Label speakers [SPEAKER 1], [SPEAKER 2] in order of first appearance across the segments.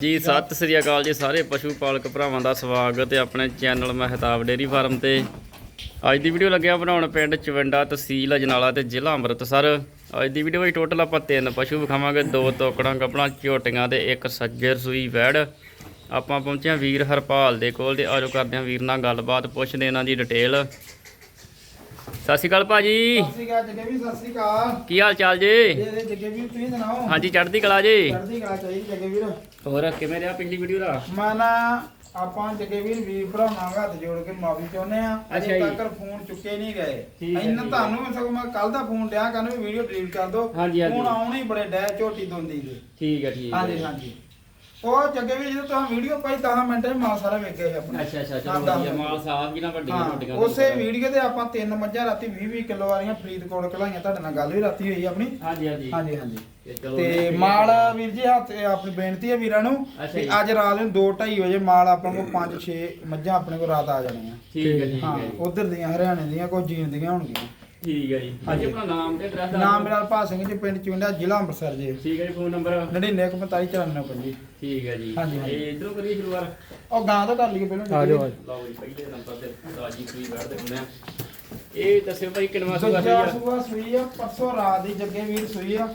[SPEAKER 1] ਜੀ, ਸਤਿ ਸ੍ਰੀ ਅਕਾਲ ਜੀ ਸਾਰੇ ਪਸ਼ੂ ਪਾਲਕ ਭਰਾਵਾਂ ਦਾ ਸਵਾਗਤ ਹੈ ਆਪਣੇ ਚੈਨਲ ਮਹਿਤਾਬ ਡੇਰੀ ਫਾਰਮ ਤੇ। ਅੱਜ ਦੀ ਵੀਡੀਓ ਲੱਗਿਆ ਬਣਾਉਣ ਪਿੰਡ ਚਵੰਡਾ ਤਹਿਸੀਲ ਅਜਨਾਲਾ ਤੇ ਜ਼ਿਲ੍ਹਾ ਅੰਮ੍ਰਿਤਸਰ। ਅੱਜ ਦੀ ਵੀਡੀਓ ਵਿੱਚ ਟੋਟਲ ਆਪਾਂ ਤਿੰਨ ਪਸ਼ੂ ਵਿਖਾਵਾਂਗੇ, ਦੋ ਤੋਕੜਾਂ ਕੱਪੜਾਂ ਝੋਟੀਆਂ ਤੇ ਇੱਕ ਸੱਜਰ ਸੂਈ ਵੈੜ। ਆਪਾਂ ਪਹੁੰਚੇ ਵੀਰ ਹਰਪਾਲ ਦੇ ਕੋਲ ਤੇ ਆਜੋ ਕਰਦੇ ਹਾਂ ਵੀਰ ਨਾਲ ਗੱਲਬਾਤ, ਪੁੱਛਦੇ ਇਹਨਾਂ ਦੀ ਡਿਟੇਲ ਸਤਿ ਸ਼੍ਰੀ ਅਕਾਲ ਭਾਜੀ।
[SPEAKER 2] ਸਤਿ ਸ਼੍ਰੀ ਅਕਾਲ ਜੱਗੇ ਵੀ ਸਤਿ ਸ਼੍ਰੀ ਅਕਾਲ।
[SPEAKER 1] ਕੀ ਹਾਲ ਚਾਲ ਜੀ?
[SPEAKER 2] ਜੱਗੇ ਵੀ ਤੁਸੀਂ ਸੁਣਾਓ?
[SPEAKER 1] ਹਾਂਜੀ ਚੜ੍ਹਦੀ ਕਲਾ ਜੀ।
[SPEAKER 2] ਚੜ੍ਹਦੀ ਕਲਾ ਚਾਹੀਦੀ ਜੱਗੇ ਵੀਰ।
[SPEAKER 1] ਹੋਰ ਕਿਵੇਂ ਰਿਹਾ ਪਿਛਲੀ ਵੀਡੀਓ ਦਾ?
[SPEAKER 2] ਮਾਨਾ ਆਪਾਂ ਜੱਗੇ ਵੀਰ ਵੀਰ ਭਰਾਵਾਂ ਹੱਥ ਜੋੜ ਕੇ ਮਾਫੀ ਚਾਹੁੰਦੇ ਆ ਅਜੇ। ਤੱਕ ਫੋਨ ਚੁੱਕੇ ਨਹੀਂ ਗਏ।
[SPEAKER 1] ਹੈ।
[SPEAKER 2] ਤੁਹਾਨੂੰ ਮੈਂ ਸਗੋਂ ਮੈਂ ਕੱਲ ਦਾ ਫੋਨ ਡਿਆ ਕਰਨ ਵੀ ਵੀਡੀਓ ਡਿਲੀਟ ਕਰ ਦਿਓ।
[SPEAKER 1] ਹਾਂਜੀ, ਹਾਂਜੀ।
[SPEAKER 2] ਫੋਨ ਆਉਣੇ ਹੀ ਬੜੇ ਡੈ ਝੋਟੀ ਦੋਂਦੀ ਦੇ।
[SPEAKER 1] ਠੀਕ ਹੈ ਠੀਕ ਹੈ।
[SPEAKER 2] ਹਾਂਜੀ ਹਾਂਜੀ। ਉਹ ਜੱਗੇ ਵੀ ਜਦੋਂ ਤੁਸੀਂ ਵੀਡੀਓ ਪਾਈ 10 ਮਿੰਟਾਂ 'ਚ ਮਾਲ ਸਾਰਾ ਵੇਖ ਗਏ ਆਪਣੇ
[SPEAKER 1] ਅੱਛਾ ਅੱਛਾ ਚਲੋ
[SPEAKER 2] ਦਸ
[SPEAKER 1] ਵਧੀਆ
[SPEAKER 2] ਮਿੰਟ।
[SPEAKER 1] ਮਾਲ ਸਾਫ਼ ਜੀ ਨਾ ਵੱਡੀਆਂ
[SPEAKER 2] ਹਾਂ,
[SPEAKER 1] ਵੱਡੀਆਂ
[SPEAKER 2] ਉਸੇ ਵੀਡੀਓ ਤੇ ਆਪਾਂ ਤਿੰਨ ਮੱਝਾਂ ਰਾਤੀ 20 20 ਕਿਲੋ ਵਾਲੀਆਂ ਫਰੀਦਕੋਟ ਕਲਾਈਆਂ ਤੁਹਾਡੇ ਨਾਲ ਗੱਲ ਵੀ ਰਾਤੀ ਹੋਈ ਆਪਣੀ
[SPEAKER 1] ਹਾਂਜੀ ਹਾਂਜੀ
[SPEAKER 2] ਹਾਂਜੀ ਹਾਂਜੀ
[SPEAKER 1] ਤੇ ਚਲੋ
[SPEAKER 2] ਤੇ
[SPEAKER 1] ਵਧੀਆ
[SPEAKER 2] ਮਾਲ। ਵੀਰ ਜੀ ਹੱਥ ਆਪਣੀ ਬੇਨਤੀ ਹੈ ਵੀਰਾਂ ਨੂੰ
[SPEAKER 1] ਅੱਛਾ
[SPEAKER 2] ਕਿ
[SPEAKER 1] ਜੀ।
[SPEAKER 2] ਅੱਜ ਰਾਤ ਨੂੰ 2:30 ਵਜੇ ਮਾਲ ਆਪਾਂ ਕੋਲ 5-6 ਮੱਝਾਂ ਆਪਣੇ ਕੋਲ ਰਾਤ ਆ ਜਾਣੀਆਂ
[SPEAKER 1] ਠੀਕ ਹੈ ਠੀਕ
[SPEAKER 2] ਹਾਂ। ਉਧਰ ਦੀਆਂ ਹਰਿਆਣੇ ਦੀਆਂ ਕੋਈ ਜੀਨ ਦੀਆਂ ਹੋਣਗੀਆਂ
[SPEAKER 1] ਠੀਕ ਹੈ ਜੀ।
[SPEAKER 2] ਹਾਂਜੀ।
[SPEAKER 1] ਆਪਣਾ ਨਾਮ ਤੇ ਐਡਰੈਸ
[SPEAKER 2] ਨਾਮ ਮੇਰਾ ਭਾ ਸਿੰਘ ਜੀ ਪਿੰਡ ਚੁੰਡਾ ਜ਼ਿਲ੍ਹਾ ਅੰਮ੍ਰਿਤਸਰ ਜੀ।
[SPEAKER 1] ਠੀਕ ਹੈ ਜੀ ਫੋਨ ਨੰਬਰ
[SPEAKER 2] 994594
[SPEAKER 1] ਠੀਕ ਹੈ ਜੀ।
[SPEAKER 2] ਹਾਂਜੀ, ਹਾਂਜੀ।
[SPEAKER 1] ਇਹ ਇਧਰੋਂ ਕਰੀਏ ਸ਼ੁਰੂਆਤ
[SPEAKER 2] ਉਹ ਗਾਂ ਤੋਂ ਕਰ ਲਈਏ ਪਹਿਲਾਂ
[SPEAKER 1] ਲਓ ਜੀ ਪਹਿਲੇ ਨੰਬਰ ਤੇ ਰਾਜੀ ਸੂਈ ਬੈਠਦੇ ਹੁੰਦੇ ਆ। ਇਹ ਦੱਸਿਓ ਭਾਈ ਕਿੰਨਵਾ ਸੂਆ
[SPEAKER 2] ਦੂਜਾ
[SPEAKER 1] ਸੂਈ ਆ?
[SPEAKER 2] ਸੂਆ ਸੂਈ ਆ ਪਰਸੋਂ ਰਾਤ ਦੀ ਜੱਗੇ ਵੀਰ ਸੂਈ ਆ।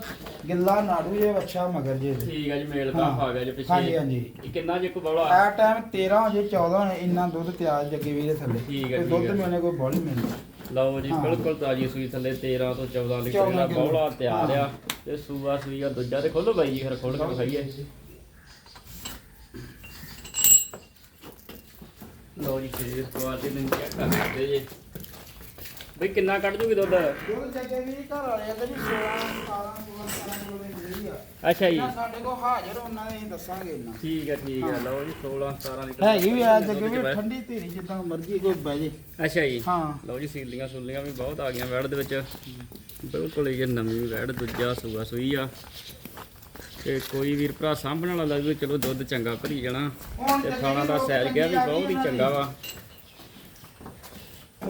[SPEAKER 2] ਗਿੱਲਾ ਨਾੜੂ ਜੇ ਅੱਛਾ ਮਗਰ ਜੇ। ਇਹਦੇ।
[SPEAKER 1] ਠੀਕ ਹੈ ਜੀ ਮੇਲ। ਕਾਫ ਆ ਗਿਆ ਜੀ ਪਿੱਛੇ।
[SPEAKER 2] ਹਾਂਜੀ ਹਾਂਜੀ।
[SPEAKER 1] ਇਹ ਕਿੰਨਾ ਜੇ ਕੋ ਬੌਲਾ
[SPEAKER 2] ਆ ਟਾਈਮ 13 ਵਜੇ 14 ਨੇ ਇੰਨਾ ਦੁੱਧ ਤਿਆਰ ਜੱਗੇ ਵੀਰ ਦੇ ਥੱਲੇ।
[SPEAKER 1] ਠੀਕ ਹੈ,
[SPEAKER 2] ਤੇ
[SPEAKER 1] ਠੀਕ
[SPEAKER 2] ਦੁੱਧ
[SPEAKER 1] ਹੈ।
[SPEAKER 2] ਮੈਨੇ ਕੋਈ ਬੋਲੀ ਮਿਲਦੀ
[SPEAKER 1] ਲਓ ਜੀ। ਬਿਲਕੁਲ ਤਾਜੀ ਸੂਈ ਥੱਲੇ 13 ਤੋਂ 14 ਲੀਟਰ
[SPEAKER 2] 14
[SPEAKER 1] ਦਾ
[SPEAKER 2] ਕਿਲੋ।
[SPEAKER 1] ਬੌਲਾ ਤਿਆਰ ਆ। ਤੇ ਸੂਆ ਸੂਈ ਆ ਦੂਜਾ ਤੇ ਖੋਲੋ ਬਾਈ ਜੀ ਫਿਰ ਖੋਲ ਕੇ ਦਿਖਾਈਏ ਲਓ ਜੀ ਫੇਰ ਸਵਾਦ ਦੇ ਦਿਨ ਚੈੱਕ ਕਰ ਸਕਦੇ ਜੀ ਬਈ ਕਿੰਨਾ ਕੱਢ ਜੂਗੀ ਦੁੱਧ
[SPEAKER 2] ਦੁੱਧ ਜੱਗੇ ਵੀਰ ਘਰ ਵਾਲੇ ਆ ਜੀ 16 17 16 17 ਕਿਲੋ ਦੀ
[SPEAKER 1] ਅੱਛਾ ਜੀ।
[SPEAKER 2] ਸਾਡੇ ਕੋਲ ਹਾਜ਼ਰ ਉਹਨਾਂ ਦੇ ਅਸੀਂ ਦੱਸਾਂਗੇ ਇੰਨਾ।
[SPEAKER 1] ਠੀਕ ਹੈ ਠੀਕ ਹੈ। ਲਓ ਜੀ 16 17 ਲੀਟਰ
[SPEAKER 2] ਹੈਗੀ ਵੀ ਆ ਜੱਗੇ। ਠੰਡੀ ਧੀਰੀ ਜਿੱਦਾਂ ਮਰਜ਼ੀ ਕੋਈ ਬਹਿ ਜੇ।
[SPEAKER 1] ਅੱਛਾ ਜੀ।
[SPEAKER 2] ਹਾਂ।
[SPEAKER 1] ਲਓ ਜੀ ਸੀਲੀਆਂ ਸੁਲੀਆਂ ਵੀ ਬਹੁਤ ਆ ਗਈਆਂ ਵੈੜ ਦੇ ਵਿੱਚ। ਬਿਲਕੁਲ ਇਹ ਨਵੀਂ ਵੈੜ ਦੂਜਾ ਸੂਆ ਸੂਈ ਆ। ਤੇ ਕੋਈ ਵੀਰ ਭਰਾ ਸਾਂਭਣ ਵਾਲਾ ਲੱਗੇ ਚਲੋ ਦੁੱਧ ਚੰਗਾ ਭਰੀ ਜਾਣਾ। ਤੇ ਥਾਣਾ ਦਾ ਸੈਰ ਗਿਆ ਵੀ ਬਹੁਤ ਹੀ ਚੰਗਾ ਵਾ।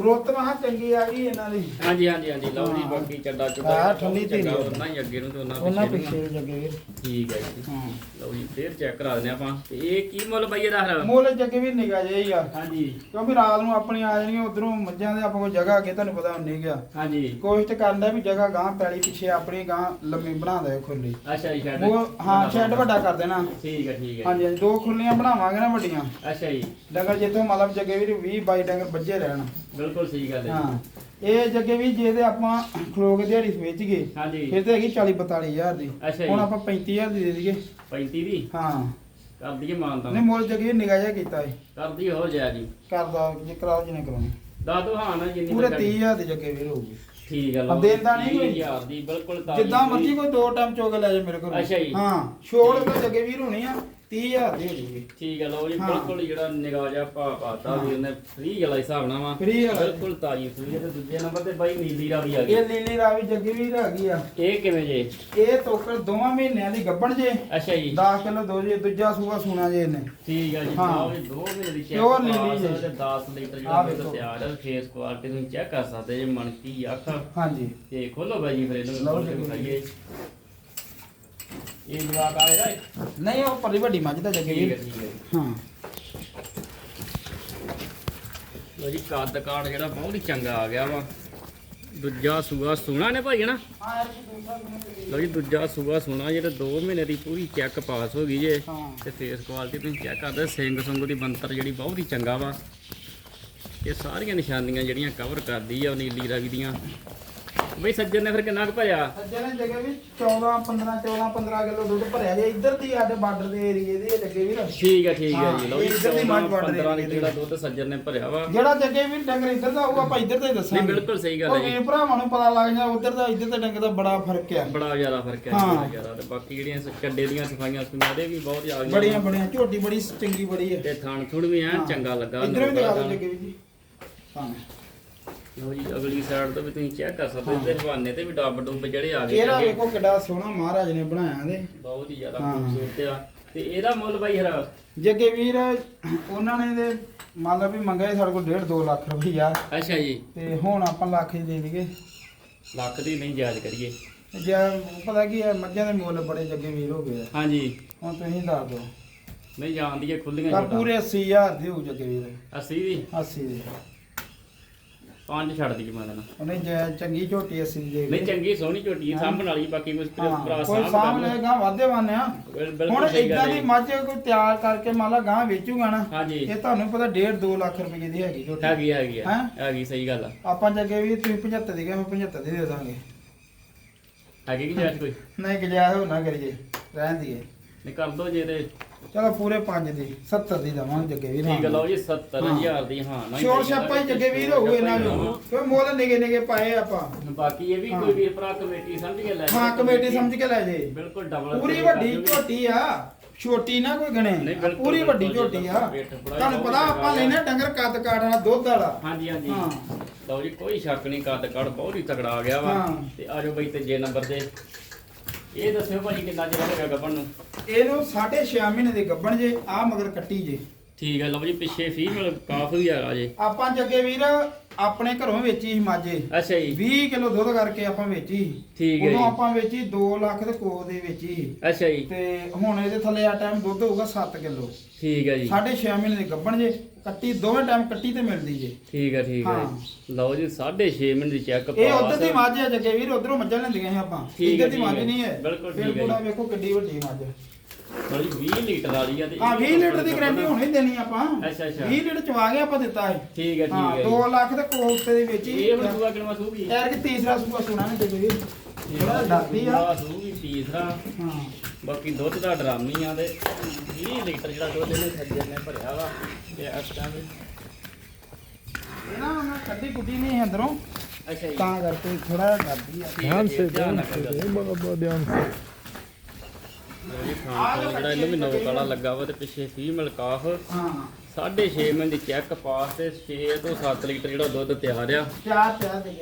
[SPEAKER 2] ਰੁੱਤ ਮਹਾ ਚੰਗੀ ਆ ਗਈ ਇਹਨਾਂ ਦੀ।
[SPEAKER 1] ਹਾਂਜੀ ਹਾਂਜੀ ਹਾਂਜੀ ਲਓ ਜੀ। ਬਾਕੀ ਚੱਡਾ ਚੁੱਕਾ
[SPEAKER 2] ਹਾਂ, ਠੰਡੀ ਧੀਰੀ ਆ।
[SPEAKER 1] ਉਹਨਾਂ ਹੀ ਅੱਗੇ ਨੂੰ ਤੇ ਉਹਨਾਂ
[SPEAKER 2] ਉਹਨਾਂ
[SPEAKER 1] ਪਿੱਛੇ
[SPEAKER 2] ਪਿੱਛੇ
[SPEAKER 1] ਨੂੰ
[SPEAKER 2] ਜੱਗੇ ਵੀਰ।
[SPEAKER 1] ਠੀਕ ਹੈ ਜੀ।
[SPEAKER 2] ਹਾਂ।
[SPEAKER 1] ਲਓ ਜੀ ਫੇਰ ਚੈੱਕ ਕਰਾ ਦਿੰਦੇ ਆਪਾਂ। ਤੇ ਇਹ ਕੀ ਮੁੱਲ ਬਈ ਇਹਦਾ ਹਰ?
[SPEAKER 2] ਮੁੱਲ ਜੱਗੇ ਵੀਰ ਨਿਗਾ ਜੇ ਯਾਰ
[SPEAKER 1] ਹਾਂਜੀ।
[SPEAKER 2] ਕਿਉਂਕਿ ਰਾਤ ਨੂੰ ਆਪਣੀ ਆ ਜਾਣੀਆਂ ਉਧਰੋਂ ਮੱਝਾਂ ਦੇ ਆਪਾਂ ਕੋਈ ਜਗ੍ਹਾ ਅੱਗੇ ਤੁਹਾਨੂੰ ਪਤਾ ਨਹੀਂ ਗਿਆ
[SPEAKER 1] ਹਾਂਜੀ।
[SPEAKER 2] ਕੋਸ਼ਿਸ਼ ਕਰਦਾ ਵੀ ਜਗ੍ਹਾ ਗਾਂ ਪੈਲੀ ਪਿੱਛੇ ਆਪਣੀ ਗਾਂ ਲੰਮੀ ਬਣਾ ਦੇ ਖੁੱਲੀ
[SPEAKER 1] ਅੱਛਾ ਜੀ ਸ਼ੈਡ
[SPEAKER 2] ਉਹ ਹਾਂ ਸ਼ੈੱਡ ਵੱਡਾ ਕਰ ਦੇਣਾ।
[SPEAKER 1] ਠੀਕ ਹੈ ਠੀਕ ਹੈ।
[SPEAKER 2] ਹਾਂਜੀ ਹਾਂਜੀ ਦੋ ਖੁੱਲੀਆਂ ਬਣਾਵਾਂਗੇ ਨਾ ਵੱਡੀਆਂ।
[SPEAKER 1] ਅੱਛਾ ਜੀ।
[SPEAKER 2] ਡੰਗਰ ਜਿੱਥੋਂ ਮਤਲਬ ਜੱਗੇ ਵੀਰ 20 22 ਡੰਗਰ ਵੱਜੇ ਰਹਿਣ।
[SPEAKER 1] ਬਿਲਕੁਲ ਸਹੀ ਗੱਲ ਹੈ
[SPEAKER 2] ਹਾਂ ਇਹ ਜੱਗੇ ਵੀ ਜੇ ਤੇ ਆਪਾਂ ਖਲੋ ਕੇ ਦਿਹਾੜੀ ਵੇਚ ਗਏ
[SPEAKER 1] ਹਾਂਜੀ।
[SPEAKER 2] ਫਿਰ ਤੇ ਹੈਗੀ 40 42000 ਦੀ।
[SPEAKER 1] ਅੱਛਾ
[SPEAKER 2] ਹੁਣ ਆਪਾਂ 35000 ਦੀ ਦੇ ਦਈਏ।
[SPEAKER 1] 35 ਦੀ?
[SPEAKER 2] ਹਾਂ।
[SPEAKER 1] ਕਰ ਦਈਏ ਮਾਨਤਾ
[SPEAKER 2] ਨਹੀਂ ਮੁੱਲ ਜੱਗੇ ਨਿਗਾਹ ਜਿਹਾ ਕੀਤਾ ਏ।
[SPEAKER 1] ਕਰ ਦਈਏ ਹੋ ਜਾਇਆ ਜੀ।
[SPEAKER 2] ਕਰਦਾ ਜੇ ਕਰਾਓ ਜਿਹਨੇ ਕਰਾਉਣੀ।
[SPEAKER 1] ਦੱਸ ਦੋ ਹਾਂ ਨਾ ਜਿੰਨੀ
[SPEAKER 2] ਪੂਰੇ
[SPEAKER 1] ਮਰਜ਼ੀ।
[SPEAKER 2] 30000 ਦੀ ਜੱਗੇ ਵੀਰ ਹੋਊਗੀ
[SPEAKER 1] ਠੀਕ ਹੈ
[SPEAKER 2] ਆ, ਦੇਂਦਾ ਨਹੀਂ ਕੋਈ?
[SPEAKER 1] 30000 ਦੀ ਬਿਲਕੁਲ ਤਾਜ਼ੀ
[SPEAKER 2] ਜਿੱਦਾਂ। ਮਰਜ਼ੀ ਕੋਈ ਦੋ ਟਾਈਮ ਚੋਕ ਲੈ ਜਾ ਮੇਰੇ ਕੋਲ।
[SPEAKER 1] ਅੱਛਾ ਜੀ।
[SPEAKER 2] ਹਾਂ ਛੋੜ ਤਾਂ ਜੱਗੇ ਵੀਰ ਹੋਣੀ ਆ। 30000 ਦੀ ਜੂਗੀ
[SPEAKER 1] ਠੀਕ ਹੈ ਲਓ ਜੀ
[SPEAKER 2] ਹਾਂ।
[SPEAKER 1] ਬਿਲਕੁਲ ਜਿਹੜਾ ਨਿਗਾਹ ਜਿਹਾ ਭਾ ਪਾਤਾ ਵੀ ਉਹਨੇ ਫ੍ਰੀ ਵਾਲਾ ਹਿਸਾਬ ਨਾਲ ਵਾ
[SPEAKER 2] Free ਵਾਲਾ।
[SPEAKER 1] ਬਿਲਕੁਲ ਤਾਜ਼ੀ ਹੈ ਤੇ ਦੂਜੇ ਨੰਬਰ ਤੇ ਬਾਈ ਨੀਲੀ ਰਾਵੀ ਆ ਗਈ
[SPEAKER 2] ਇਹ ਲੀਲੀ ਰਾਵੀ ਜੱਗੇ ਵੀਰ ਹੈਗੀ ਆ
[SPEAKER 1] ਇਹ ਕਿਵੇਂ ਜੇ
[SPEAKER 2] ਇਹ ਤੋਕਰ ਦੋਵਾਂ ਮਹੀਨਿਆਂ ਦੀ ਗੱਭਣ ਜੇ
[SPEAKER 1] ਅੱਛਾ ਜੀ
[SPEAKER 2] 10 ਕਿਲੋ ਦੋ ਜੇ ਦੂਜਾ ਸੂਆ ਸੂਣਾ ਜੇ ਇਹਨੇ
[SPEAKER 1] ਠੀਕ ਹੈ ਜੀ
[SPEAKER 2] ਹਾਂ।
[SPEAKER 1] ਲਓ ਜੀ 2 ਮਹੀਨੇ ਦੀ ਚੈੱਕ
[SPEAKER 2] Pure ਨੀਲੀ ਜੀ।
[SPEAKER 1] ਤੇ 10 ਲੀਟਰ
[SPEAKER 2] ਆਹ
[SPEAKER 1] ਜਿਹੜਾ
[SPEAKER 2] ਵੇਖੋ।
[SPEAKER 1] ਦੁੱਧ ਤਿਆਰ ਹੈ ਫੇਸ ਕੁਆਲਿਟੀ ਤੁਸੀਂ ਚੈੱਕ ਕਰ ਸਕਦੇ ਜੇ ਮਣਕੀ ਅੱਖ
[SPEAKER 2] ਹਾਂਜੀ
[SPEAKER 1] ਤੇ ਖੋਲੋ ਬਾਈ ਜੀ ਫਿਰ ਇਹਨੂੰ
[SPEAKER 2] ਲਓ
[SPEAKER 1] ਖੋਲ ਕੇ
[SPEAKER 2] ਜੀ।
[SPEAKER 1] ਦਿਖਾਈਏ ਇਹ?
[SPEAKER 2] ਨਹੀਂ ਉਹ ਪਰੀ ਵੱਡੀ ਮੱਝ ਦਾ ਜੱਗੇ
[SPEAKER 1] ਠੀਕ ਹੈ
[SPEAKER 2] ਵੀਰ
[SPEAKER 1] ਠੀਕ ਹੈ।
[SPEAKER 2] ਹਾਂ।
[SPEAKER 1] ਲੋ ਜੀ ਕੱਦ ਕਾਠ ਜਿਹੜਾ ਬਹੁਤ ਹੀ ਚੰਗਾ ਆ ਗਿਆ ਵਾ। ਦੂਜਾ ਸੂਆ ਸੋਹਣਾ ਨੇ ਭਾਈ ਨਾ
[SPEAKER 2] ਹਾਂ ਯਾਰ ਜੀ ਦੂਸਰਾ ਸੂਆ
[SPEAKER 1] ਲੋ ਜੀ ਦੂਜਾ ਸੂਆ ਸੋਹਣਾ ਜਿਹੜੇ 2 ਮਹੀਨੇ ਦੀ ਪੂਰੀ ਚੈੱਕ ਪਾਸ ਹੋ ਗਈ ਜੇ
[SPEAKER 2] ਹਾਂ।
[SPEAKER 1] ਤੇ ਫੇਸ ਕੁਆਲਿਟੀ ਤੁਸੀਂ ਚੈੱਕ ਕਰਦੇ ਸਿੰਘ ਸੰਗ ਦੀ ਬੰਤਰ ਜਿਹੜੀ ਬਹੁਤ ਹੀ ਚੰਗਾ ਵਾ। ਇਹ ਸਾਰੀਆਂ ਨਿਸ਼ਾਨੀਆਂ ਜਿਹੜੀਆਂ ਕਵਰ ਕਰਦੀ ਆ ਉਹ ਨੀਲੀ ਰਵੀ ਦੀਆਂ। ਬਈ ਸੱਜਣ ਨੇ ਫਿਰ ਕਿੰਨਾ ਕੁ ਭਰਿਆ?
[SPEAKER 2] ਸੱਜਣੇ ਜਗ੍ਹਾ ਵੀ 14 15 14 15 ਕਿਲੋ ਦੁੱਧ ਭਰਿਆ ਜੇ। ਇੱਧਰ ਦੀ ਸਾਡੇ ਬਾਰਡਰ ਦੇ ਏਰੀਏ ਦੇ ਲੱਗੇ ਵੀ
[SPEAKER 1] ਠੀਕ ਹੈ ਠੀਕ ਹੈ ਜੀ।
[SPEAKER 2] ਹਾਂ,
[SPEAKER 1] ਲਓ ਜੀ
[SPEAKER 2] ਇੱਧਰ ਦੀ ਮੱਝ ਵੱਢ
[SPEAKER 1] 15
[SPEAKER 2] ਰਹੀ
[SPEAKER 1] ਲੀਟਰ ਦਾ। ਦੁੱਧ ਸੱਜਣ ਨੇ ਭਰਿਆ ਵਾ।
[SPEAKER 2] ਜਿਹੜਾ ਜੱਗੇ ਵੀ ਡੰਗਰ ਇੱਧਰ ਦਾ ਹੋਊਗਾ ਆਪਾਂ ਇੱਧਰ ਦਾ ਹੀ ਦੱਸਾਂਗੇ।
[SPEAKER 1] ਨਹੀਂ ਬਿਲਕੁਲ ਸਹੀ ਗੱਲ ਹੈ ਜੀ।
[SPEAKER 2] ਭਰਾਵਾਂ ਨੂੰ ਪਤਾ ਲੱਗ ਜਾ ਉੱਧਰ ਦਾ ਇੱਧਰ ਦੇ ਡੰਗਰ ਦਾ ਬੜਾ ਫ਼ਰਕ ਆ।
[SPEAKER 1] ਬੜਾ ਜ਼ਿਆਦਾ ਫ਼ਰਕ ਹੈ
[SPEAKER 2] ਹਾਂ।
[SPEAKER 1] ਬੜਾ ਜ਼ਿਆਦਾ। ਤੇ ਬਾਕੀ ਜਿਹੜੀਆਂ ਸ- ਚੱਡੇ ਦੀਆਂ ਸਫਾਈਆਂ ਸੁਣੀਆਂ ਉਹਦੇ ਵੀ ਬਹੁਤ ਜ਼ਿਆਦਾ
[SPEAKER 2] ਬੜੀਆਂ ਬੜੀਆਂ ਝੋਟੀ ਬੜੀ ਚੰਗੀ ਬੜੀ ਹੈ
[SPEAKER 1] ਤੇ ਥਣ ਥੁਣ ਵੀ ਐਨ ਚੰਗਾ ਲੱਗਾ
[SPEAKER 2] ਇੱਧਰ ਵੀ ਦਿਖਾ ਦਿਓ ਜੱਗੇ ਵੀ ਜੀ। ਹਾਂ।
[SPEAKER 1] ਲਓ ਜੀ ਅਗਲੀ ਸਾਈਡ ਤੋਂ ਵੀ ਤੁਸੀਂ ਚੈੱਕ ਕਰ ਸਕਦੇ ਹੋ ਤੇ ਹਵਾਨੇ ਤੇ ਵੀ ਡੱਬ ਡੁੱਬ ਜਿਹੜੇ ਆ ਗਏ ਚੰਗੇ।
[SPEAKER 2] ਵੇਖੋ ਕਿੱਡਾ ਸੋਹਣਾ ਮਹਾਰਾਜ ਨੇ ਬਣਾਇਆ ਦੇ
[SPEAKER 1] ਬਹੁਤ ਹੀ ਜ਼ਿਆਦਾ
[SPEAKER 2] ਹਾਂ।
[SPEAKER 1] ਖੂਬਸੂਰਤ ਆ। ਤੇ ਇਹਦਾ ਮੁੱਲ ਬਾਈ ਹਰਾ
[SPEAKER 2] ਜੱਗੇ ਵੀਰ ਉਹਨਾਂ ਨੇ ਦੇ ਮੰਨ ਲਓ ਵੀ ਮੰਗਿਆ ਸਾਡੇ ਕੋਲ 1.5 2 ਲੱਖ ਰੁਪਈਆ।
[SPEAKER 1] ਅੱਛਾ ਜੀ।
[SPEAKER 2] ਤੇ ਹੁਣ ਆਪਾਂ ਲੱਖ ਹੀ ਦੇ ਦਈਏ।
[SPEAKER 1] ਲੱਖ ਦੀ ਨਹੀਂ ਜਾਇਜ਼ ਕਰੀਏ।
[SPEAKER 2] ਜੇ ਪਤਾ ਕੀ ਹੈ ਮੱਝਾਂ ਦੇ ਮੁੱਲ ਬੜੇ ਜੱਗੇ ਵੀਰ ਹੋ ਗਏ ਆ।
[SPEAKER 1] ਹਾਂਜੀ
[SPEAKER 2] ਹੁਣ ਤੁਸੀਂ ਦੱਸ ਦਿਓ।
[SPEAKER 1] ਨਹੀਂ ਜਾਂਦੀ ਹੈ ਖੁੱਲੀਆਂ
[SPEAKER 2] ਪੂਰੇ 80000 ਦੀ ਹੋਊ ਜੱਗੇ ਵੀਰ
[SPEAKER 1] 80 ਦੀ?
[SPEAKER 2] 80 ਦੀ।
[SPEAKER 1] ਪੰਜ ਛੱਡ ਦੀ ਮੈਂ ਦੇਣਾ
[SPEAKER 2] ਉਹਨੇ ਜੈ- ਚੰਗੀ ਝੋਟੀ 80 ਦੀ
[SPEAKER 1] ਨਹੀਂ ਚੰਗੀ ਸੋਹਣੀ ਝੋਟੀ ਹੈ। ਸਾਂਭਣ ਵਾਲੀ ਬਾਕੀ ਕੋਈ ਭਰਾ
[SPEAKER 2] ਕੋਈ
[SPEAKER 1] ਸਾਂਭ
[SPEAKER 2] ਸਾਹਮਣੇ ਗਾਂ ਵਾਧੇ ਵਾਨਿਆ
[SPEAKER 1] ਬਿਲ-
[SPEAKER 2] ਹੁਣ ਇਦਾਂ ਦੀ ਮੱਝ ਕੋਈ ਤਿਆਰ ਕਰਕੇ ਮੰਨ ਲਾ ਗਾਂ ਵੇਚੂਗਾ ਨਾ
[SPEAKER 1] ਹਾਂਜੀ।
[SPEAKER 2] ਇਹ ਤੁਹਾਨੂੰ ਪਤਾ 1.5 2 ਲੱਖ ਰੁਪਏ ਦੀ ਹੈਗੀ ਝੋਟੀ।
[SPEAKER 1] ਹੈਗੀ ਹੈਗੀ ਆ।
[SPEAKER 2] ਹੈਂ?
[SPEAKER 1] ਹੈਗੀ ਸਹੀ ਗੱਲ ਆ।
[SPEAKER 2] ਆਪਾਂ ਜੱਗੇ ਵੀ ਤੁਸੀਂ 75 ਦੀ ਕਹੇ 75 ਦੀ ਦੇ ਦਾਂਗੇ।
[SPEAKER 1] ਹੈਗੀ ਕਿ ਜਾਇਜ਼ ਕੋਈ?
[SPEAKER 2] ਨਹੀਂ ਗੁਜਾਇਸ਼ ਹੋ ਨਾ ਕਰੀਏ ਰਹਿਣ ਦੀਏ।
[SPEAKER 1] ਨਹੀਂ ਕਰ ਦੋ ਜੇ ਤੇ।
[SPEAKER 2] ਚਲੋ ਪੂਰੇ 5 ਦੀ 70 ਦੀ ਦਵਾਂਗੇ ਜੱਗੇ ਵੀਰ।
[SPEAKER 1] ਠੀਕ ਲਓ ਜੀ 70000 ਦੀ ਹਾਂ ਨਾ
[SPEAKER 2] ਸ਼ੋਰ ਛਾਪਾ ਹੀ ਜੱਗੇ ਵੀਰ ਹੋਊ ਇਹਨਾਂ ਨੂੰ। ਕੋਈ ਮੁੱਲ ਨਿਗੇ ਨਿਗੇ ਪਾਏ ਆਪਾਂ?
[SPEAKER 1] ਬਾਕੀ ਇਹ ਵੀ। ਕੋਈ ਵੀਰ ਭਰਾ ਕਮੇਟੀ ਸਮਝ ਕੇ ਲੈ
[SPEAKER 2] ਹਾਂ ਕਮੇਟੀ ਸਮਝ ਕੇ ਲੈ ਜੇ।
[SPEAKER 1] ਬਿਲਕੁਲ ਡਬਲ
[SPEAKER 2] ਪੂਰੀ ਵੱਡੀ ਝੋਟੀ ਆ। ਛੋਟੀ ਨਾ ਕੋਈ ਗਣੇ। ਪੂਰੀ ਵੱਡੀ ਝੋਟੀ
[SPEAKER 1] ਜੀ,
[SPEAKER 2] ਆ ਤੁਹਾਨੂੰ ਪਤਾ ਆਪਾਂ ਲੈਨੇ ਡੰਗਰ ਕੱਦ ਵਾਲਾ ਦੁੱਧ ਵਾਲਾ।
[SPEAKER 1] ਹਾਂਜੀ ਹਾਂਜੀ।
[SPEAKER 2] ਹਾਂ।
[SPEAKER 1] ਲਓ ਜੀ ਕੋਈ ਸ਼ੱਕ ਨਹੀਂ ਕੱਦ ਕੱਦ ਬਹੁਤ ਹੀ ਤਕੜਾ ਆ ਗਿਆ ਵਾ। ਤੇ ਆਜੋ ਬਈ ਤੀਜੇ ਨੰਬਰ ਤੇ। ਇਹ ਦੱਸਿਓ ਭਾਜੀ ਕਿੰਨਾ ਚਿਰ ਹੋ ਗਿਆ ਗੱਭਣ ਨੂੰ?
[SPEAKER 2] ਇਹਨੂੰ 6.5 ਮਹੀਨੇ ਦੇ ਗੱਬਣ ਜੇ ਆ ਮਗਰ ਕੱਟੀ ਜੇ।
[SPEAKER 1] ਠੀਕ ਹੈ ਲਓ ਜੀ ਪਿੱਛੇ ਫੀਮੇਲ ਕਾਫੀ ਹੈਗਾ ਜੇ
[SPEAKER 2] ਆਪਾਂ ਜੱਗੇ ਵੀਰ ਆਪਣੇ ਘਰੋਂ ਵੇਚੀ ਸੀ ਮਾਝੇ।
[SPEAKER 1] ਅੱਛਾ ਜੀ।
[SPEAKER 2] 20 ਕਿਲੋ ਦੁੱਧ ਕਰਕੇ ਆਪਾਂ ਵੇਚੀ।
[SPEAKER 1] ਠੀਕ ਹੈ
[SPEAKER 2] ਉਦੋਂ
[SPEAKER 1] ਜੀ।
[SPEAKER 2] ਆਪਾਂ ਵੇਚੀ 2 ਲੱਖ ਦੇ ਕੋਲ ਦੇ ਵੇਚੀ।
[SPEAKER 1] ਅੱਛਾ ਜੀ।
[SPEAKER 2] ਤੇ ਹੁਣ ਇਹਦੇ ਥੱਲੇ ਆ ਟਾਈਮ ਦੁੱਧ ਹੋਊਗਾ 7 ਕਿਲੋ।
[SPEAKER 1] ਠੀਕ ਹੈ ਜੀ।
[SPEAKER 2] 6.5 ਮਹੀਨੇ ਦੇ ਗੱਬਣ ਜੇ ਕੱਟੀ ਦੋਵੇਂ ਟਾਈਮ ਕੱਟੀ ਤੇ ਮਿਲਦੀ ਜੇ।
[SPEAKER 1] ਠੀਕ ਹੈ ਠੀਕ ਹੈ
[SPEAKER 2] ਹਾਂ।
[SPEAKER 1] ਜੀ। ਲਓ ਜੀ 6.5 ਮਿੰਟ ਦੀ ਚੈੱਕ
[SPEAKER 2] ਇਹ ਉਧਰ ਦੀ ਮੱਝ ਹੈ ਜੱਗੇ ਵੀਰ ਉਧਰੋਂ ਮੱਝਾਂ ਲੈਂਦੀਆਂ ਸੀ ਆਪਾਂ।
[SPEAKER 1] ਠੀਕ ਹੈ,
[SPEAKER 2] ਇੱਧਰ ਦੀ
[SPEAKER 1] ਠੀਕ
[SPEAKER 2] ਮੱਝ
[SPEAKER 1] ਹੈ।
[SPEAKER 2] ਨਹੀਂ ਹੈ।
[SPEAKER 1] ਬਿਲਕੁਲ ਠੀਕ ਹੈ ਜੀ।
[SPEAKER 2] ਵੇਖੋ ਕਿੱਡੀ ਵੱਡੀ ਮੱਝ। ਹਾਂ 20 ਲੀਟਰ ਦੀ ਗਰੰਟੀ ਹੁਣੇ ਦੇਣੀ ਆਪਾਂ।
[SPEAKER 1] ਅੱਛਾ ਅੱਛਾ।
[SPEAKER 2] 20 ਲੀਟਰ ਚਵਾ ਕੇ ਆਪਾਂ ਦਿੱਤਾ ਹੈ
[SPEAKER 1] ਠੀਕ ਹੈ ਠੀਕ ਹੈ
[SPEAKER 2] 2 ਲੱਖ ਦੇ ਕੋਲ ਉੱਤੇ ਦੇ ਵਿੱਚ
[SPEAKER 1] ਇਹ ਹੁਣ ਸੂਆ ਕਿਨਵਾ ਸੂਗੀ
[SPEAKER 2] ਯਾਰ ਕਿ ਤੀਸਰਾ ਸੂਆ ਸੁਣਾ ਨੇ ਜੀ ਥੋੜਾ ਡਰਦੀ ਆ।
[SPEAKER 1] ਸੂਗੀ ਤੀਸਰਾ।
[SPEAKER 2] ਹਾਂ।
[SPEAKER 1] ਬਾਕੀ ਦੁੱਧ ਦਾ ਡਰਾਮੀ ਆ ਤੇ 20 ਲੀਟਰ ਜਿਹੜਾ ਦੁੱਧ ਇਹਨੇ ਖੱਜਰ ਨੇ ਭਰਿਆ ਵਾ ਤੇ ਅਸਟਾਂ
[SPEAKER 2] ਵੀ। ਇਹਨਾਂ ਉਹਨਾਂ ਕੱਢੀ ਕੁੱਡੀ ਨਹੀਂ ਅੰਦਰੋਂ।
[SPEAKER 1] ਅੱਛਾ
[SPEAKER 2] ਤਾਂ ਕਰਕੇ ਥੋੜਾ ਡਰਦੀ ਆ।
[SPEAKER 1] ਧਿਆਨ
[SPEAKER 3] ਸੇ ਧਿਆਨ ਸੇ
[SPEAKER 1] ਬਾਬਾ ਧਿਆਨ ਸੇ ਜੀ ਖਾਣ ਲੱਗਾ ਵਾ ਪਿੱਛੇ 30 ਮਲਕਾਫ
[SPEAKER 2] ਹਾਂ।
[SPEAKER 1] 6.5 ਮਿੰਟ ਦੀ ਚੈੱਕ ਪਾਸ ਤੇ 6 ਤੋਂ 7 ਲੀਟਰ ਜਿਹੜਾ ਦੁੱਧ ਤਿਆਰ ਆ।
[SPEAKER 2] ਚਾਹ ਚਾਹ ਦੇ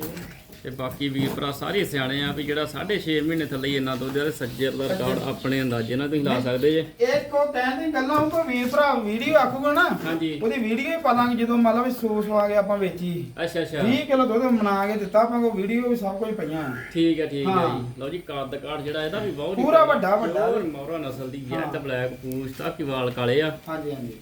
[SPEAKER 1] ਤੇ ਬਾਕੀ ਵੀਰ ਭਰਾ ਸਾਰੇ ਸਿਆਣੇ ਆ ਵੀ ਜਿਹੜਾ 6.5 ਮਹੀਨੇ ਥੱਲੇ ਹੀ ਇੰਨਾ ਦੁੱਧ ਤੇ ਸੱਜਰ ਦਾ ਰਿਕਾਰਡ ਆਪਣੇ ਅੰਦਾਜ਼ੇ ਨਾਲ ਤੁਸੀਂ ਲਾ ਸਕਦੇ ਜੇ।
[SPEAKER 2] ਇੱਕ ਉਹ ਕਹਿਣ ਦੀ ਗੱਲਾਂ ਉਹ ਵੀਰ ਭਰਾ ਵੀਡੀਓ ਆਖੂਗਾ ਨਾ
[SPEAKER 1] ਹਾਂਜੀ।
[SPEAKER 2] ਉਹਦੀ ਵੀਡੀਓ ਹੀ ਪਾ ਲਾਂਗੇ ਜਦੋਂ ਮੰਨ ਲਾ ਵੀ ਸੋਸ ਆ ਕੇ ਆਪਾਂ ਵੇਚੀ।
[SPEAKER 1] ਅੱਛਾ ਅੱਛਾ।
[SPEAKER 2] 20 ਕਿਲੋ ਦੁੱਧ ਬਣਾ ਕੇ ਦਿੱਤਾ ਆਪਾਂ ਕੋ ਵੀਡੀਓ ਵੀ ਸਭ ਕੁਝ ਪਈਆਂ।
[SPEAKER 1] ਠੀਕ ਹੈ ਠੀਕ ਹੈ। ਜੀ। ਲਓ ਜੀ ਕੱਦ ਕਾਠ ਜਿਹੜਾ ਇਹਦਾ ਵੀ ਬਹੁਤ
[SPEAKER 2] ਪੂਰਾ ਵੱਡਾ ਵੱਡਾ।
[SPEAKER 1] ਮੌਰਾ ਨਸਲ ਦੀ
[SPEAKER 2] ਹਾਂ।
[SPEAKER 1] ਬਲੈਕ ਪੂਛ ਤੱਕ ਵਾਲ ਕਾਲੇ ਆ।
[SPEAKER 2] ਹਾਂਜੀ ਹਾਂਜੀ।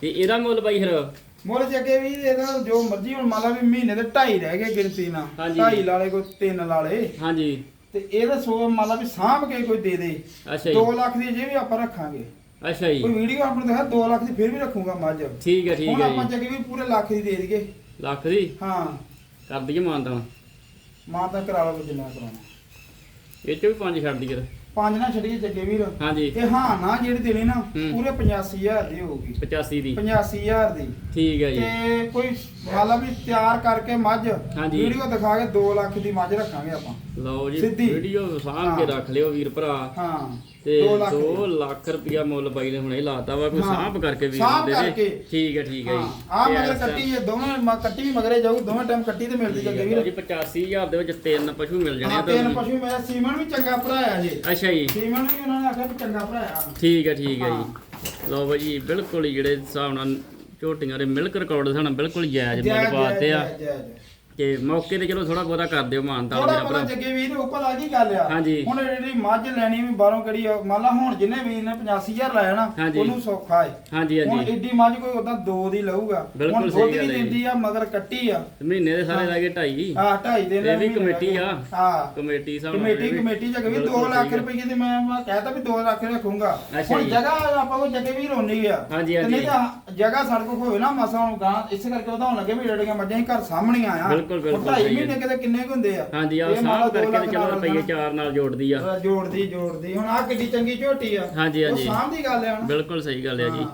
[SPEAKER 1] ਤੇ ਇਹਦਾ ਮੁੱਲ ਬਾਈ ਫਿਰ?
[SPEAKER 2] ਮੁੱਲ ਅੱਗੇ ਵੀ ਇਹਦਾ ਜੋ ਮਰਜ਼ੀ ਹੁਣ ਮੰਨ ਲਾ ਵੀ ਮਹੀਨੇ ਦੇ 2.5 ਰਹਿ ਗਏ ਗਿਣਤੀ ਨਾਲ
[SPEAKER 1] ਹਾਂਜੀ।
[SPEAKER 2] 2.5 ਲਾਲੇ ਕੋਈ 3 ਲਾਲੇ
[SPEAKER 1] ਹਾਂਜੀ।
[SPEAKER 2] ਤੇ ਇਹਦਾ ਸੋ ਮੰਨ ਲਾ ਵੀ ਸਾਂਭ ਕੇ ਕੋਈ ਦੇ ਦੇ।
[SPEAKER 1] ਅੱਛਾ ਜੀ।
[SPEAKER 2] 2 ਲੱਖ ਦੀ ਜੇ ਵੀ ਆਪਾਂ ਰੱਖਾਂਗੇ।
[SPEAKER 1] ਅੱਛਾ ਜੀ।
[SPEAKER 2] ਕੋਈ ਵੀਡੀਓ ਆਪਣੇ ਦਿਖਾ 2 ਲੱਖ ਦੀ ਫਿਰ ਵੀ ਰੱਖੂਗਾ ਮੱਝ।
[SPEAKER 1] ਠੀਕ ਹੈ ਠੀਕ
[SPEAKER 2] ਹੁਣ
[SPEAKER 1] ਹੈ
[SPEAKER 2] ਆਪਾਂ
[SPEAKER 1] ਜੀ।
[SPEAKER 2] ਜੱਗੇ ਵੀ ਪੂਰੇ ਲੱਖ ਦੀ ਦੇ ਦਈਏ।
[SPEAKER 1] ਲੱਖ ਦੀ?
[SPEAKER 2] ਹਾਂ।
[SPEAKER 1] ਕਰ ਦਈਏ ਮਾਨਤਾ
[SPEAKER 2] ਮਾਂ ਤਾਂ ਕਰਾ ਲਓ ਜਿੰਨਾ ਕਰਾਉਣਾ।
[SPEAKER 1] ਇਹ ਚ ਵੀ ਪੰਜ ਛੱਡ ਦਈਏ।
[SPEAKER 2] ਪੰਜ ਨਾ ਛੱਡੀਏ ਜੱਗੇ ਵੀਰ।
[SPEAKER 1] ਹਾਂਜੀ।
[SPEAKER 2] ਇਹ ਹਾਂ ਨਾ ਜਿਹੜੀ ਦੇਣੀ ਨਾ
[SPEAKER 1] ਹੂੰ।
[SPEAKER 2] ਪੂਰੇ 85000 ਦੀ ਹੋਊਗੀ।
[SPEAKER 1] 85 ਦੀ।
[SPEAKER 2] 85000 ਦੀ।
[SPEAKER 1] ਠੀਕ ਹੈ ਜੀ।
[SPEAKER 2] ਤੇ ਕੋਈ ਵਾਲਾ ਵੀ ਤਿਆਰ ਕਰਕੇ ਮੱਝ
[SPEAKER 1] ਹਾਂਜੀ।
[SPEAKER 2] ਵੀਡੀਓ ਦਿਖਾ ਕੇ 2 ਲੱਖ ਦੀ ਮੱਝ ਰੱਖਾਂਗੇ ਆਪਾਂ।
[SPEAKER 1] ਲਓ ਜੀ
[SPEAKER 2] ਸਿੱਧੀ।
[SPEAKER 1] ਵੀਡੀਓ ਸਾਂਭ ਕੇ
[SPEAKER 2] ਹਾਂ।
[SPEAKER 1] ਰੱਖ ਲਿਓ ਵੀਰ ਭਰਾ।
[SPEAKER 2] ਹਾਂ।
[SPEAKER 1] ਤੇ
[SPEAKER 2] 2 ਲੱਖ
[SPEAKER 1] 2 ਲੱਖ ਰੁਪਇਆ ਮੁੱਲ ਬਾਈ ਨੇ ਹੁਣੇ ਲਾਤਾ ਵਾ ਕੋਈ
[SPEAKER 2] ਹਾਂ।
[SPEAKER 1] ਸਾਂਭ ਕਰਕੇ ਵੀਰ
[SPEAKER 2] ਸਾਂਭ
[SPEAKER 1] ਦੇ
[SPEAKER 2] ਕਰਕੇ।
[SPEAKER 1] ਦੇ ਠੀਕ ਹੈ ਠੀਕ ਹੈ
[SPEAKER 2] ਹਾਂ।
[SPEAKER 1] ਜੀ
[SPEAKER 2] ਆ
[SPEAKER 1] ਤੇ
[SPEAKER 2] ਮਗਰ ਕੱਟੀ ਇਹ ਦੋਵੇਂ ਮ- ਕੱਟੀ ਵੀ ਮਗਰੇ ਜਾਊ ਦੋਵੇਂ ਟਾਈਮ ਕੱਟੀ ਤੇ ਮਿਲਦੀ
[SPEAKER 1] ਹੈ
[SPEAKER 2] ਵੀਰ।
[SPEAKER 1] ਜੀ 85000 ਦੇ ਵਿੱਚ ਤਿੰਨ ਪਸ਼ੂ ਮਿਲ ਜਾਣੇ ਆ
[SPEAKER 2] ਹਾਂ ਤਿੰਨ
[SPEAKER 1] ਤੁਹਾਨੂੰ।
[SPEAKER 2] ਪਸ਼ੂ ਮੇਰਾ ਸੀਮਨ ਵੀ ਚੰਗਾ ਭਰਾਇਆ ਜੇ
[SPEAKER 1] ਅੱਛਾ ਜੀ।
[SPEAKER 2] ਸੀਮਨ ਵੀ ਉਹਨਾਂ ਨੇ ਆਖਿਆ ਵੀ ਚੰਗਾ ਭਰਾਇਆ
[SPEAKER 1] ਠੀਕ ਹੈ ਠੀਕ ਹੈ ਜੀ। ਲਓ ਬਾਈ ਜੀ ਬਿਲਕੁਲ ਹੀ ਜਿਹੜੇ ਹਿਸਾਬ ਨਾਲ ਝੋਟੀਆਂ ਦੇ ਮਿਲਕ ਰਿਕਾਰਡ ਦੇ ਸਾਨੂੰ ਬਿਲਕੁਲ ਜਾਇਜ਼ ਮੁੱਲ ਪਾਤੇ ਆ। ਤੇ ਮੌਕੇ ਤੇ ਚਲੋ ਥੋੜਾ ਬਹੁਤਾ ਕਰ ਦਿਓ ਮਾਨਤਾ
[SPEAKER 2] ਥੋੜਾ
[SPEAKER 1] ਮੇਰਾ ਭਰਾ।
[SPEAKER 2] ਜੱਗੇ ਵੀਰ ਉੱਪਰ ਆ ਕੀ ਗੱਲ ਆ।
[SPEAKER 1] ਹਾਂਜੀ।
[SPEAKER 2] ਹੁਣ ਜਿਹੜੀ ਮੱਝ ਲੈਣੀ ਵੀ ਬਾਹਰੋਂ ਕਿਹੜੀ ਆ ਮੰਨ ਲਾ ਹੁਣ ਜਿਹਨੇ ਵੀਰ ਨੇ 85000 ਲਾਇਆ ਨਾ
[SPEAKER 1] ਹਾਂਜੀ।
[SPEAKER 2] ਉਹਨੂੰ ਸੌਖਾ ਹੈ
[SPEAKER 1] ਹਾਂਜੀ
[SPEAKER 2] ਹੁਣ
[SPEAKER 1] ਹਾਂਜੀ।
[SPEAKER 2] ਏਡੀ ਮੱਝ ਕੋਈ ਉਦਾਂ ਦੋ ਦੀ ਲਊਗਾ।
[SPEAKER 1] ਬਿਲਕੁਲ
[SPEAKER 2] ਹੁਣ
[SPEAKER 1] ਸਹੀ
[SPEAKER 2] ਦੁੱਧ
[SPEAKER 1] ਗੱਲ
[SPEAKER 2] ਵੀ
[SPEAKER 1] ਹੈ ਜੀ।
[SPEAKER 2] ਦਿੰਦੀ ਆ ਮਗਰ ਕੱਟੀ ਆ।
[SPEAKER 1] ਮਹੀਨੇ ਦੇ ਸਾਰੇ ਲੱਗੇ ਢਾਈ।
[SPEAKER 2] ਆ ਢਾਈ ਦੇ
[SPEAKER 1] ਇਹ ਵੀ ਕਮੇਟੀ ਆ।
[SPEAKER 2] ਹਾਂ।
[SPEAKER 1] ਕਮੇਟੀ ਸਾਹਿਬ
[SPEAKER 2] ਕਮੇਟੀ ਕਮੇਟੀ ਜਗ੍ਹਾ ਵੀ 2 ਲੱਖ ਰੁਪਏ ਦੀ ਮੈਂ ਮੈਂ ਕਹਿਤਾ ਵੀ 2 ਲੱਖ ਰੱਖੂੰਗਾ।
[SPEAKER 1] ਅੱਛਾ
[SPEAKER 2] ਹੁਣ
[SPEAKER 1] ਜੀ।
[SPEAKER 2] ਜਗ੍ਹਾ ਆਪਾਂ ਕੋ ਜੱਗੇ ਵੀ ਰੋਣੀ ਆ।
[SPEAKER 1] ਹਾਂਜੀ,
[SPEAKER 2] ਤੇ
[SPEAKER 1] ਹਾਂਜੀ।
[SPEAKER 2] ਤਾਂ ਜਗ੍ਹਾ ਸਾਡੇ ਕੋਲ ਹੋਵੇ ਨਾ ਮਸਾ ਹੁਣ ਗਾਂ ਇਸੇ ਕਰਕੇ ਵਧਾਉਣ ਲੱਗੇ ਵੀ ਜਿਹੜੀਆਂ ਮੱਝਾਂ ਹੀ ਘਰ ਸਾਹਮਣੇ ਆਇਆ
[SPEAKER 1] ਬਿਲਕੁਲ, ਬਿਲਕੁਲ,
[SPEAKER 2] ਢਾਈ
[SPEAKER 1] ਸਹੀ ਹੈ।
[SPEAKER 2] ਮਹੀਨੇ ਕਿਤੇ ਕਿੰਨੇ ਕੁ ਹੁੰਦੇ ਆ?
[SPEAKER 1] ਹਾਂਜੀ ਆ
[SPEAKER 2] ਇਹ ਮੰਨ ਲਾ
[SPEAKER 1] ਸਾਫ਼
[SPEAKER 2] ਦੋ
[SPEAKER 1] ਕਰਕੇ
[SPEAKER 2] ਲੱਖ
[SPEAKER 1] ਚਲੋ
[SPEAKER 2] ਨਾਲ
[SPEAKER 1] ਰੁਪਈਏ। ਚਾਰ ਨਾਲ ਜੋੜਦੀ ਆ।
[SPEAKER 2] ਜੋੜਦੀ ਜੋੜਦੀ। ਹੁਣ ਆ ਕਿੱਡੀ ਚੰਗੀ ਝੋਟੀ ਆ।
[SPEAKER 1] ਹਾਂਜੀ,
[SPEAKER 2] ਉਹ
[SPEAKER 1] ਹਾਂਜੀ।
[SPEAKER 2] ਸਾਂਭ ਦੀ ਗੱਲ ਆ ਹੁਣ
[SPEAKER 1] ਬਿਲਕੁਲ ਸਹੀ ਗੱਲ ਹੈ ਜੀ।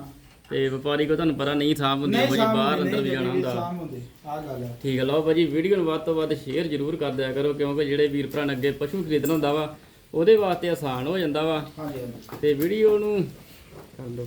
[SPEAKER 1] ਤੇ ਵਪਾਰੀ ਕੋ ਤੁਹਾਨੂੰ ਪਤਾ ਨਹੀਂ ਸਾਂਭ ਹੁੰਦੀ
[SPEAKER 2] ਸਾਂਭ
[SPEAKER 1] ਬਾਹਰ
[SPEAKER 2] ਹੁੰਦੇ,
[SPEAKER 1] ਅੰਦਰ ਵੀ ਜਾਣਾ ਹੁੰਦਾ।
[SPEAKER 2] ਸਾਂਭ ਹੁੰਦੇ ਆ ਗੱਲ ਆ।
[SPEAKER 1] ਠੀਕ ਹੈ ਲਓ ਭਾਜੀ ਵੀਡੀਓ ਨੂੰ ਵੱਧ ਤੋਂ ਵੱਧ ਸ਼ੇਅਰ ਜ਼ਰੂਰ ਕਰ ਦਿਆ ਕਰੋ ਕਿਉਂਕਿ ਜਿਹੜੇ ਵੀਰ ਭਰਾ ਨੇ ਅੱਗੇ ਪਸ਼ੂ ਖਰੀਦਣਾ ਹੁੰਦਾ ਵਾ ਉਹਦੇ ਵਾਸਤੇ ਆਸਾਨ ਹੋ ਜਾਂਦਾ ਵਾ।
[SPEAKER 2] ਹਾਂਜੀ ਹਾਂਜੀ।
[SPEAKER 1] ਤੇ ਵੀਡੀਓ ਨੂੰ ਕਰ ਲਓ।